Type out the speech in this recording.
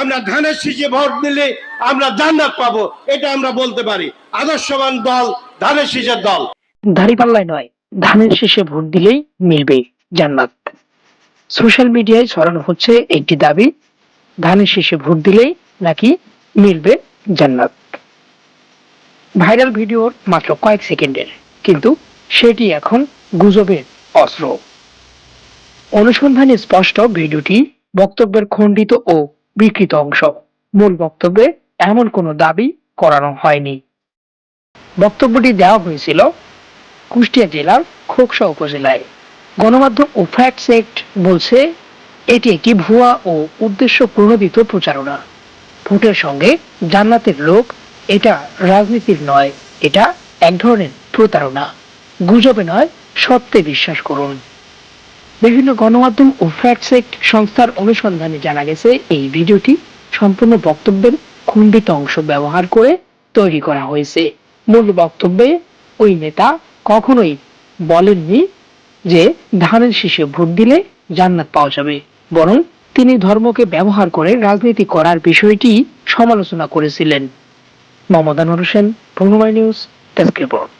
আমরা ধানের শীষে ভোট দিলে আমরা জান্নাত পাবো, এটা আমরা বলতে পারি। আদর্শবান দল, ধানের শীষের দল। দাড়িপাল্লায় নয়, ধানের শীষে ভোট দিলেই মিলবে জান্নাত। সোশ্যাল মিডিয়ায় ছড়ানো হচ্ছে একটি দাবি, ধানের শীষে ভোট দিলেই নাকি মিলবে জান্নাত। ভাইরাল ভিডিওর মাত্র কয়েক সেকেন্ডের, কিন্তু সেটি এখন গুজবের অস্ত্র। অনুসন্ধানে স্পষ্ট ভিডিওটি বক্তব্যের খণ্ডিত ও বিকৃত অংশ। মূল বক্তব্যে এমন কোনো দাবি করানো হয়নি। বক্তব্যটি দেওয়া হয়েছিল কুষ্টিয়া জেলার খোকসা উপজেলায়। গণমাধ্যম ও ফ্যাক্ট সেক্ট বলছে, এটি একটি ভুয়া ও উদ্দেশ্য প্রণোদিত প্রচারণা। ভোটের সঙ্গে জান্নাতের লোক এটা রাজনীতির নয়, এটা এক ধরনের প্রতারণা। গুজবে নয়, সত্যে বিশ্বাস করুন। বিভিন্ন গণমাধ্যম ও ফ্যাক্ট সংস্থার অনুসন্ধানে জানা গেছে, এই ভিডিওটি সম্পূর্ণ বক্তব্যের খণ্ডিত অংশ ব্যবহার করে তৈরি করা হয়েছে। মূল বক্তব্যে ওই নেতা কখনোই বলেননি যে ধানের শীষে ভোট দিলে জান্নাত পাওয়া যাবে, বরং তিনি ধর্মকে ব্যবহার করে রাজনীতি করার বিষয়টি সমালোচনা করেছিলেন। মমতান Hossain Purnomoy news, desk report.